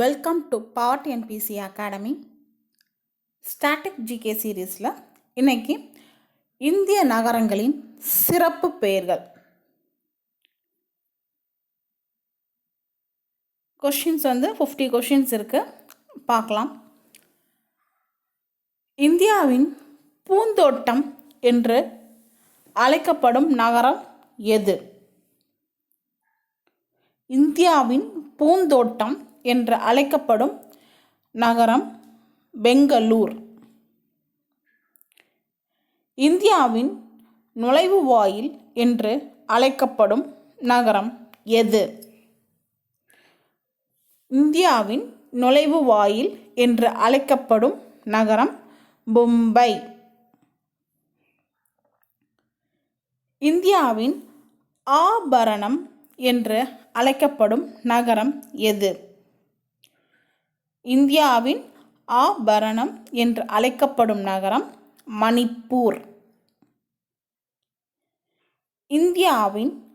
Welcome to part NBC academy static GK சீரீஸில் இன்றைக்கி இந்திய நகரங்களின் சிறப்பு பெயர்கள். கொஷின்ஸ் வந்து ஃபிஃப்டி கொஷின்ஸ் இருக்குது பார்க்கலாம். இந்தியாவின் பூந்தோட்டம் என்று அழைக்கப்படும் நகரம் எது? இந்தியாவின் பூந்தோட்டம் என்று அழைக்கப்படும் நகரம் பெங்களூர். இந்தியாவின் நுழைவுவாயில் என்று அழைக்கப்படும் நகரம் எது? இந்தியாவின் நுழைவு வாயில் என்று அழைக்கப்படும் நகரம் மும்பை. இந்தியாவின் ஆபரணம் என்று அழைக்கப்படும் நகரம் எது? இந்தியாவின் ஆபரணம் என்று அழைக்கப்படும் நகரம் மணிப்பூர். இந்தியாவின்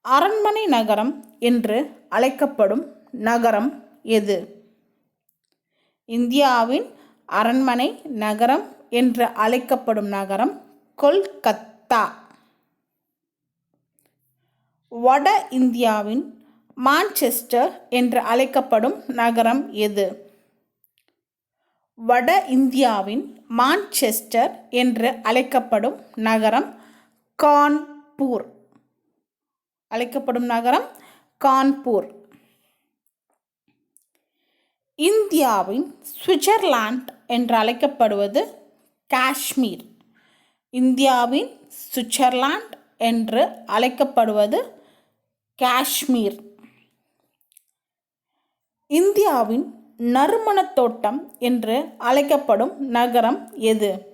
அரண்மனை நகரம் என்று அழைக்கப்படும் நகரம் எது? இந்தியாவின் அரண்மனை நகரம் என்று அழைக்கப்படும் நகரம் கொல்கத்தா. வட இந்தியாவின் மான்செஸ்டர் என்று அழைக்கப்படும் நகரம் எது? வட இந்தியாவின் மான்செஸ்டர் என்று அழைக்கப்படும் நகரம் கான்பூர். அழைக்கப்படும் நகரம் கான்பூர். இந்தியாவின் சுவிட்சர்லாண்ட் என்று அழைக்கப்படுவது காஷ்மீர். இந்தியாவின் சுவிட்சர்லாண்ட் என்று அழைக்கப்படுவது காஷ்மீர். இந்தியாவின் நறுமணத் தோட்டம் என்று அழைக்கப்படும் நகரம் எது?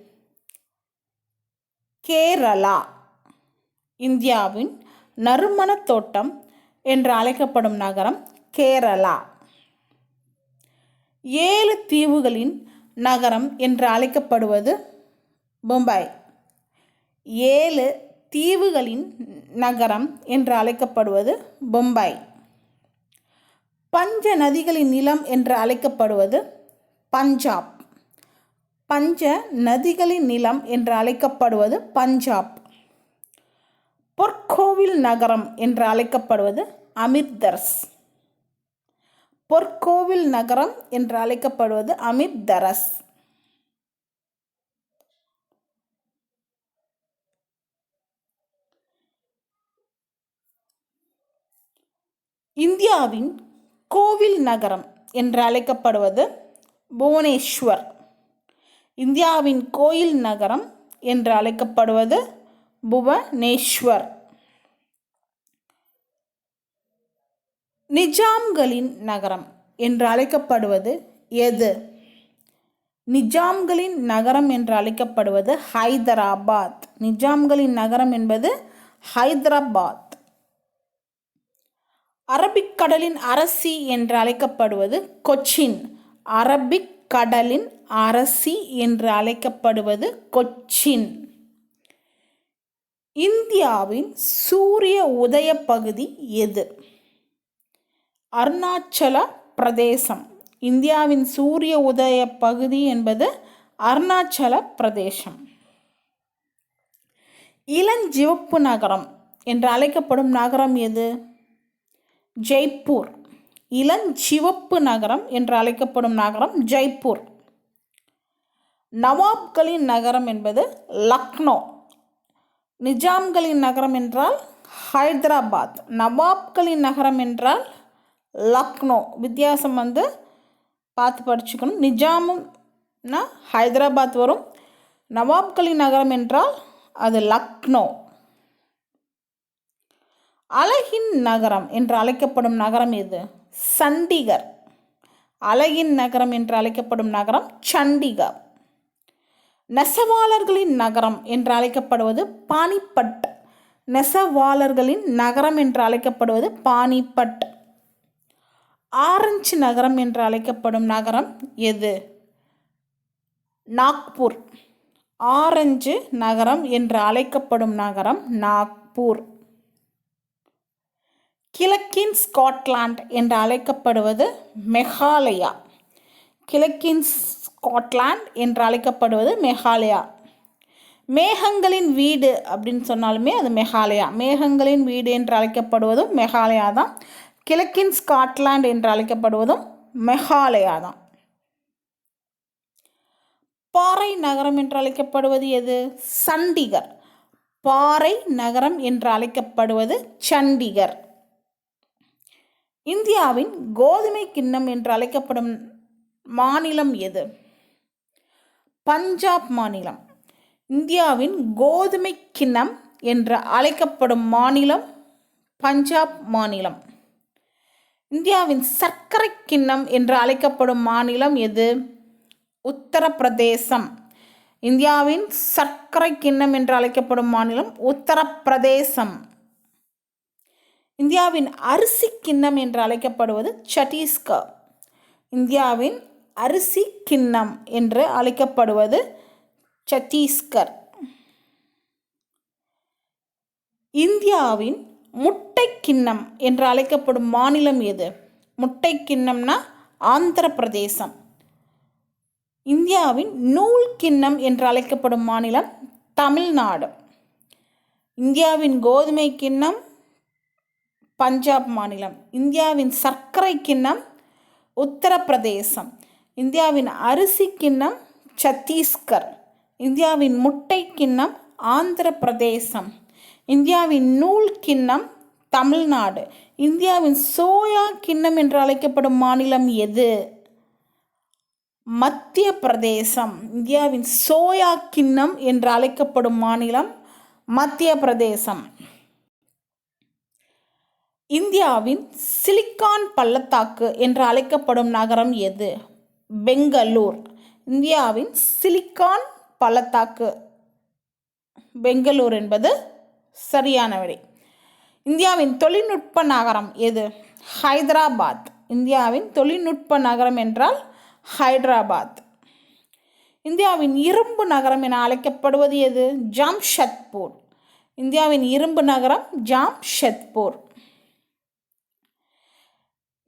கேரளா. இந்தியாவின் நறுமணத் தோட்டம் என்று அழைக்கப்படும் நகரம் கேரளா. ஏழு தீவுகளின் நகரம் என்று அழைக்கப்படுவது மும்பை. ஏழு தீவுகளின் நகரம் என்று அழைக்கப்படுவது மும்பை. பஞ்ச நதிகளின் நிலம் என்று அழைக்கப்படுவது பஞ்சாப். பஞ்ச நதிகளின் நிலம் என்று அழைக்கப்படுவது பஞ்சாப். பொற்கோவில் நகரம் என்று அழைக்கப்படுவது அமிர்தர்ஸ். பொற்கோவில் நகரம் என்று அழைக்கப்படுவது அமிர்தரஸ். இந்தியாவின் கோவில் நகரம் என்று அழைக்கப்படுவது புவனேஸ்வர். இந்தியாவின் கோயில் நகரம் என்று அழைக்கப்படுவது புவனேஸ்வர். நிஜாம்களின் நகரம் என்று அழைக்கப்படுவது எது? நிஜாம்களின் நகரம் என்று அழைக்கப்படுவது ஹைதராபாத். நிஜாம்களின் நகரம் என்பது ஹைதராபாத். அரபிக் கடலின் அரசி என்று அழைக்கப்படுவது கொச்சின். அரபிக் கடலின் அரசி என்று அழைக்கப்படுவது கொச்சின். இந்தியாவின் சூரிய உதய பகுதி எது? அருணாச்சல பிரதேசம். இந்தியாவின் சூரிய உதய பகுதி என்பது அருணாச்சல பிரதேசம். இளஞ்சிவப்பு நகரம் என்று அழைக்கப்படும் நகரம் எது? ஜெய்ப்பூர். இளஞ்சிவப்பு நகரம் என்று அழைக்கப்படும் நகரம் ஜெய்ப்பூர். நவாப்களின் நகரம் என்பது லக்னோ. நிஜாம்களின் நகரம் என்றால் ஹைதராபாத். நவாப்களின் நகரம் என்றால் லக்னோ. வித்தியாசம் வந்து பார்த்து படிச்சுக்கணும். நிஜாமும்னா ஹைதராபாத் வரும். நவாப்களின் நகரம் என்றால் அது லக்னோ. அழகின் நகரம் என்று அழைக்கப்படும் நகரம் எது? சண்டிகர். அழகின் நகரம் என்று அழைக்கப்படும் நகரம் சண்டிகர். நெசவாளர்களின் நகரம் என்று அழைக்கப்படுவது பானிபட் நெசவாளர்களின் நகரம் என்று அழைக்கப்படுவது பானிபட் ஆரஞ்சு நகரம் என்று அழைக்கப்படும் நகரம் எது? நாக்பூர். ஆரஞ்சு நகரம் என்று அழைக்கப்படும் நகரம் நாக்பூர். கிழக்கின் ஸ்காட்லாண்ட் என்று அழைக்கப்படுவது மெகாலயா. கிழக்கின் ஸ்காட்லாண்ட் என்று அழைக்கப்படுவது மெகாலயா. மேகங்களின் வீடு அப்படின்னு சொன்னாலுமே அது மெகாலயா. மேகங்களின் வீடு என்று அழைக்கப்படுவதும் மெகாலயா தான் கிழக்கின் ஸ்காட்லாண்ட் என்று அழைக்கப்படுவதும் மெகாலயா தான் பாறை நகரம் என்று அழைக்கப்படுவது எது? சண்டிகர். பாறை நகரம் என்று அழைக்கப்படுவது சண்டிகர். இந்தியாவின் கோதுமை கிண்ணம் என்று அழைக்கப்படும் மாநிலம் எது? பஞ்சாப் மாநிலம். இந்தியாவின் கோதுமை கிண்ணம் என்று அழைக்கப்படும் மாநிலம் பஞ்சாப் மாநிலம். இந்தியாவின் சர்க்கரை கிண்ணம் என்று அழைக்கப்படும் மாநிலம் எது? உத்தரப்பிரதேசம். இந்தியாவின் சர்க்கரை கிண்ணம் என்று அழைக்கப்படும் மாநிலம் உத்தரப்பிரதேசம். இந்தியாவின் அரிசி கிண்ணம் என்று அழைக்கப்படுவது சட்டீஸ்கர் இந்தியாவின் அரிசி கிண்ணம் என்று அழைக்கப்படுவது சத்தீஸ்கர் இந்தியாவின் முட்டை கிண்ணம் என்று அழைக்கப்படும் மாநிலம் எது? முட்டை கிண்ணம்னா ஆந்திர பிரதேசம். இந்தியாவின் நூல் கிண்ணம் என்று அழைக்கப்படும் மாநிலம் தமிழ்நாடு. இந்தியாவின் கோதுமை கிண்ணம் பஞ்சாப் மாநிலம். இந்தியாவின் சர்க்கரை கிண்ணம் உத்தரப்பிரதேசம். இந்தியாவின் அரிசி கிண்ணம் சத்தீஸ்கர். இந்தியாவின் முட்டை கிண்ணம் ஆந்திர பிரதேசம் இந்தியாவின் நூல் கிண்ணம் தமிழ்நாடு. இந்தியாவின் சோயா கிண்ணம் என்று அழைக்கப்படும் மாநிலம் எது? மத்திய பிரதேசம் இந்தியாவின் சோயா கிண்ணம் என்று அழைக்கப்படும் மாநிலம் மத்திய பிரதேசம் இந்தியாவின் சிலிக்கான் பள்ளத்தாக்கு என்று அழைக்கப்படும் நகரம் எது? பெங்களூர். இந்தியாவின் சிலிக்கான் பள்ளத்தாக்கு. பெங்களூர் என்பது சரியான விடை இந்தியாவின் தொழில்நுட்ப நகரம் எது? ஹைதராபாத். இந்தியாவின் தொழில்நுட்ப நகரம் என்றால் ஹைதராபாத். இந்தியாவின் இரும்பு நகரம் என அழைக்கப்படுவது எது? ஜாம்ஷத்பூர் இந்தியாவின் இரும்பு நகரம் ஜாம்ஷத்பூர்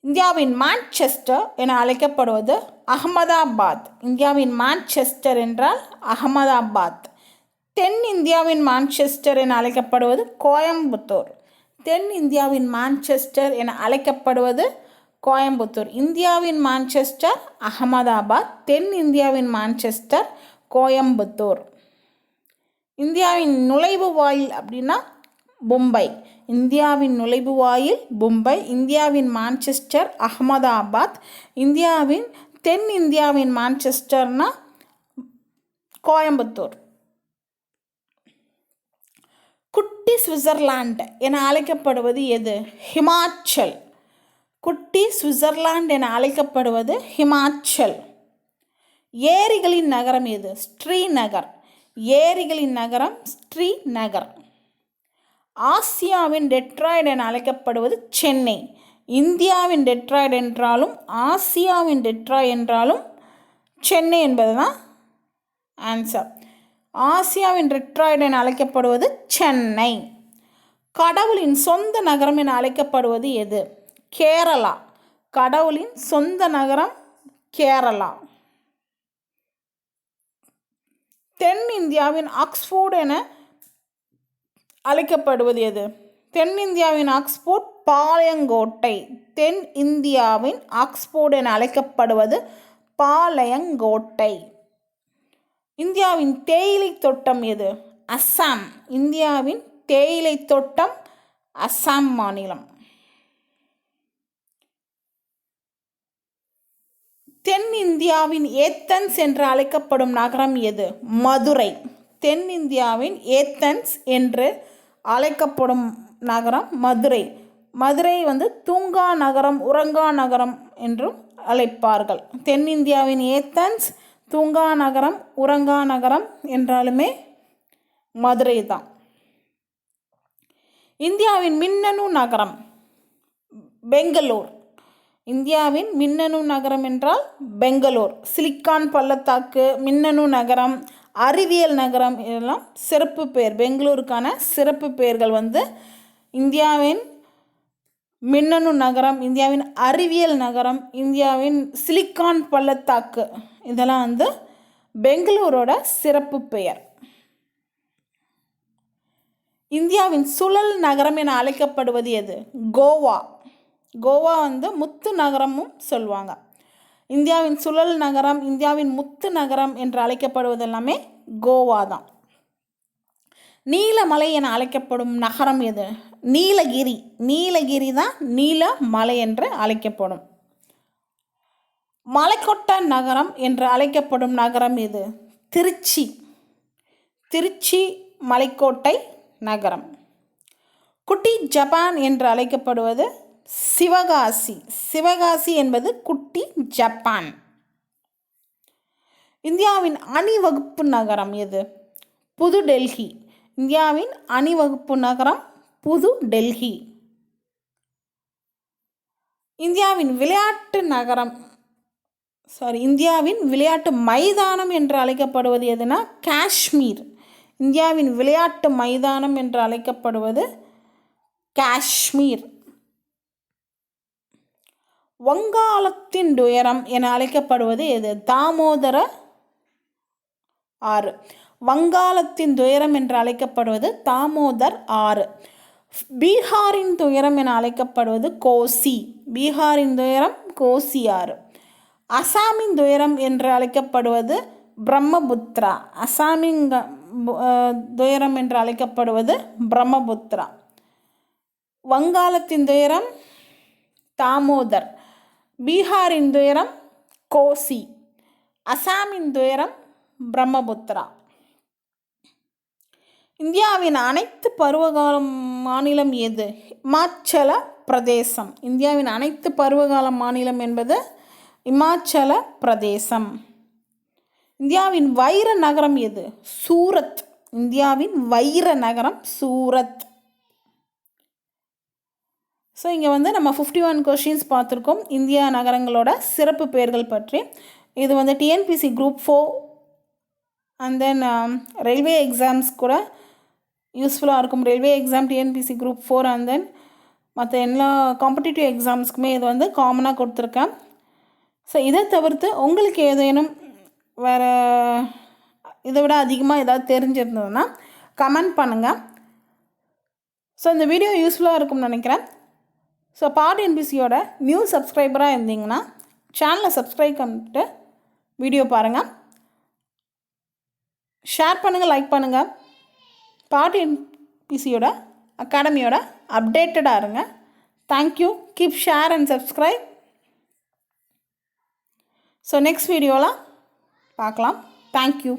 இந்தியாவின் மான்செஸ்டர் என அழைக்கப்படுவது அகமதாபாத். இந்தியாவின் மான்செஸ்டர் என்றால் அகமதாபாத். தென் இந்தியாவின் மான்செஸ்டர் என அழைக்கப்படுவது கோயம்புத்தூர். தென் இந்தியாவின் மான்செஸ்டர் என அழைக்கப்படுவது கோயம்புத்தூர். இந்தியாவின் மான்செஸ்டர் அகமதாபாத். தென் இந்தியாவின் மான்செஸ்டர் கோயம்புத்தூர். இந்தியாவின் நுழைவு வாயில் அப்படின்னா மும்பை. இந்தியாவின் நுழைவு வாயில் மும்பை இந்தியாவின் மான்செஸ்டர் அகமதாபாத் இந்தியாவின் தென் இந்தியாவின் மான்செஸ்டர்னா கோயம்புத்தூர். குட்டி சுவிட்சர்லாண்ட் என அழைக்கப்படுவது எது? ஹிமாச்சல். குட்டி சுவிட்சர்லாண்ட் என அழைக்கப்படுவது ஹிமாச்சல். ஏரிகளின் நகரம் எது? ஸ்ரீநகர். ஏரிகளின் நகரம் ஸ்ரீநகர். ஆசியாவின் டெட்ராய்டு என அழைக்கப்படுவது சென்னை. இந்தியாவின் டெட்ராய்டு என்றாலும் ஆசியாவின் டெட்ராய் என்றாலும் சென்னை என்பது தான் ஆன்சர் ஆசியாவின் டெட்ராய்டு என அழைக்கப்படுவது சென்னை. கடவுளின் சொந்த நகரம் என அழைக்கப்படுவது எது? கேரளா. கடவுளின் சொந்த நகரம் கேரளா. தென் இந்தியாவின் ஆக்ஸ்போர்ட் என அழைக்கப்படுவது எது? தென்னிந்தியாவின் ஆக்ஸ்போர்ட் பாளையங்கோட்டை. தென் இந்தியாவின் ஆக்ஸ்போர்ட் என அழைக்கப்படுவது பாளையங்கோட்டை. இந்தியாவின் தேயிலை தோட்டம் எது? அஸ்ஸாம் இந்தியாவின் தேயிலை தோட்டம் அஸ்ஸாம் மாநிலம். தென்னிந்தியாவின் ஏத்தன்ஸ் என்று அழைக்கப்படும் நகரம் எது? மதுரை. தென்னிந்தியாவின் ஏத்தன்ஸ் என்று அழைக்கப்படும் நகரம் மதுரை. மதுரை வந்து தூங்கா நகரம் உறங்கா நகரம் என்றும் அழைப்பார்கள். தென்னிந்தியாவின் ஏத்தன்ஸ் தூங்கா நகரம் உறங்கா நகரம் என்றாலுமே மதுரை தான். இந்தியாவின் மின்னணு நகரம் பெங்களூர். இந்தியாவின் மின்னணு நகரம் என்றால் பெங்களூர். சிலிக்கான் பள்ளத்தாக்கு மின்னணு நகரம் அறிவியல் நகரம் இதெல்லாம் சிறப்பு பெயர் பெங்களூருக்கான சிறப்பு பெயர்கள் வந்து இந்தியாவின் மின்னணு நகரம் இந்தியாவின் அறிவியல் நகரம் இந்தியாவின் சிலிக்கான் பள்ளத்தாக்கு. இதெல்லாம் வந்து பெங்களூரோட சிறப்பு பெயர். இந்தியாவின் சுழல் நகரம் என அழைக்கப்படுவது எது? கோவா. கோவா வந்து முத்து நகரமும் சொல்லுவாங்க. இந்தியாவின் சுழல் நகரம் இந்தியாவின் முத்து நகரம் என்று அழைக்கப்படுவது எல்லாமே கோவா தான். நீலமலை என அழைக்கப்படும் நகரம் எது? நீலகிரி. நீலகிரி தான் நீலமலை என்று அழைக்கப்படும். மலைக்கொட்ட நகரம் என்று அழைக்கப்படும் நகரம் எது? திருச்சி. திருச்சி மலைக்கோட்டை நகரம். குட்டி ஜப்பான் என்று அழைக்கப்படுவது சிவகாசி. சிவகாசி என்பது குட்டி ஜப்பான். இந்தியாவின் அணிவகுப்பு நகரம் எது? புது டெல்லி இந்தியாவின் அணிவகுப்பு நகரம் புது டெல்லி இந்தியாவின் விளையாட்டு நகரம் சாரி இந்தியாவின் விளையாட்டு மைதானம் என்று அழைக்கப்படுவது எதுனா காஷ்மீர். இந்தியாவின் விளையாட்டு மைதானம் என்று அழைக்கப்படுவது காஷ்மீர். வங்காளத்தின் துயரம் என அழைக்கப்படுவது எது? தாமோதர ஆறு. வங்காளத்தின் துயரம் என்று அழைக்கப்படுவது தாமோதர் ஆறு. பீகாரின் துயரம் என அழைக்கப்படுவது கோசி. பீகாரின் துயரம் கோசி ஆறு. அசாமின் துயரம் என்று அழைக்கப்படுவது பிரம்மபுத்ரா அசாமின் துயரம் என்று அழைக்கப்படுவது பிரம்மபுத்ரா வங்காளத்தின் துயரம் தாமோதர். பீகாரின் துயரம் கோசி அசாமின் துயரம் பிரம்மபுத்திரா. இந்தியாவின் அனைத்து பருவகாலம் மாநிலம் எது? இமாச்சல பிரதேசம். இந்தியாவின் அனைத்து பருவகால மாநிலம் என்பது இமாச்சல பிரதேசம். இந்தியாவின் வைர நகரம் எது? சூரத். இந்தியாவின் வைர நகரம் சூரத். ஸோ இங்கே வந்து நம்ம ஃபிஃப்டி ஒன் கொஷின்ஸ் பார்த்துருக்கோம். இந்தியா நகரங்களோட சிறப்பு பெயர்கள் பற்றி. இது வந்து TNPSC group four and then railway exams கூட யூஸ்ஃபுல்லாக இருக்கும். Railway exam TNPSC group four and then மற்ற எல்லா காம்படிட்டிவ் எக்ஸாம்ஸ்க்குமே இது வந்து காமனாக கொடுத்துருக்கேன். ஸோ இதை தவிர்த்து உங்களுக்கு ஏதேனும் வேறு இதை விட அதிகமாக ஏதாவது தெரிஞ்சிருந்ததுன்னா கமெண்ட் பண்ணுங்கள் ஸோ இந்த வீடியோ யூஸ்ஃபுல்லாக இருக்கும்னு நினைக்கிறேன். ஸோ பாட் என்பிசியோட நியூ சப்ஸ்கிரைபராக இருந்தீங்கன்னா சேனலை சப்ஸ்கிரைப் பண்ணிட்டு வீடியோ பாருங்கள் ஷேர் பண்ணுங்கள் லைக் பண்ணுங்கள் பாட் என்பிசியோட அகாடமியோட அப்டேட்டடாக இருங்க. Thank you keep share and subscribe so next வீடியோவில் பார்க்கலாம். Thank you